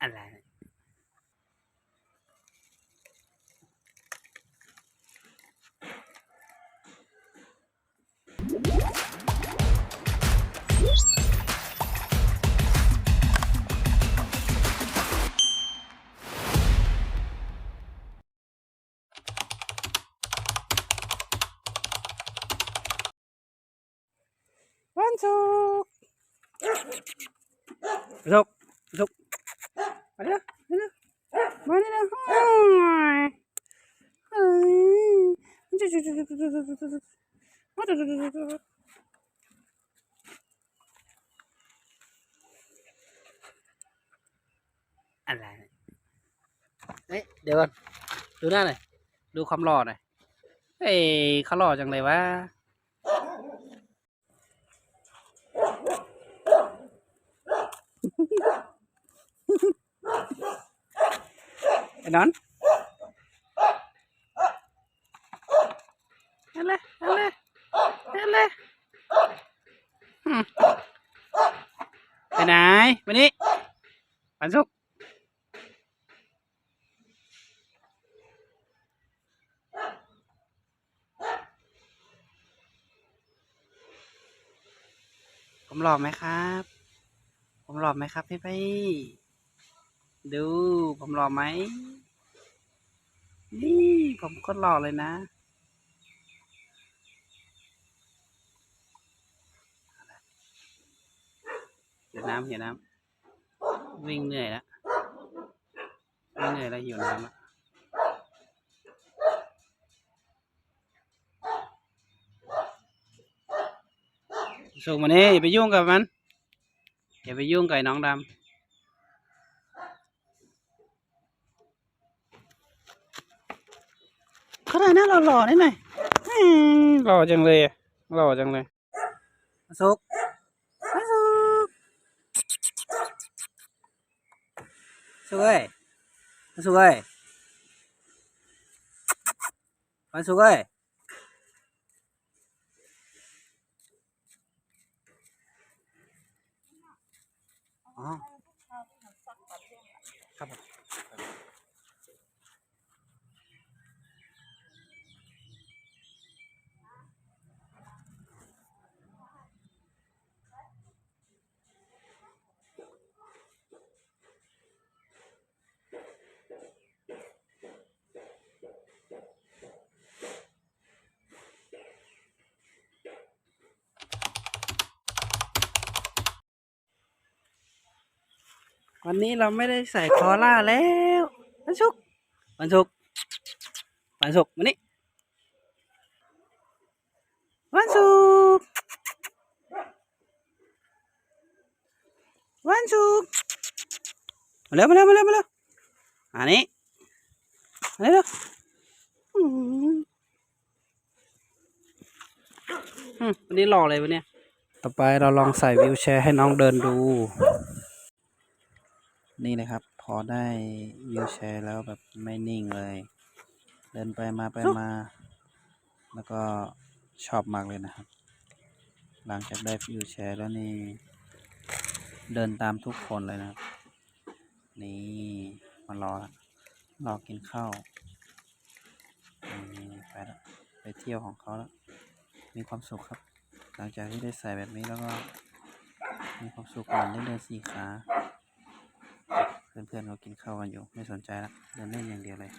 À, అలా Rok. อะไรเฮ้ยเดี๋ยวก่อนดูหน้าหน่อยดูความหล่อหน่อยเฮ้ยเขาหล่อจังเลยวะไอ้นอน นั่นเลยนั่นเลยนั่นเลยอืมไปไหนวันนี้วันศุกร์ผมหล่อไหมครับ ผมหล่อไหมครับพี่พี่ดูผมหล่อไหมนี่ผมก็หล่อเลยนะ ยวน้ำเดี๋ยวน้ำวิ่งเหนื่อยแล้ววิ่งเหนื่อยแล้วหิวน้ำแล้วส่งมานี่อย่าไปยุ่งกับมันอย่าไปยุ่งกับน้องดำเขาได้หน้าหล่อๆนี่หน่อยอืมหล่อจังเลยหล่อจังเลยมาสุก Sukhoi, 喂，啊 วันนี้เราไม่ได้ใส่คอล่าแล้ววันศุกร์วันศุกร์วันศุกร์วันนี้วันศุกวันศุกมาเร็วมาเร็วมาเร็วมาเร็วอันนี้มาเร็วอืมวันนี้หล่อเลยวันเนี้ยต่อไปเราลองใส่วิวแชร์ให้น้องเดินดู นี่นะครับ พอได้วิวแชร์แล้วแบบไม่นิ่งเลย เดินไปมาไปมา แล้วก็ชอบมากเลยนะครับ หลังจากได้วิวแชร์แล้วนี่เดินตามทุกคนเลยนะครับ นี่มารอละรอกินข้าวนี่ไปแล้วไปเที่ยวของเขาแล้ว มีความสุขครับ หลังจากที่ได้ใส่แบบนี้แล้วก็ มีความสุขเหมือนได้เดินสี่ขา เพื่อนๆเขากินข้าวกันอยู่ ไม่สนใจละเดินเล่นอย่างเดียวเลย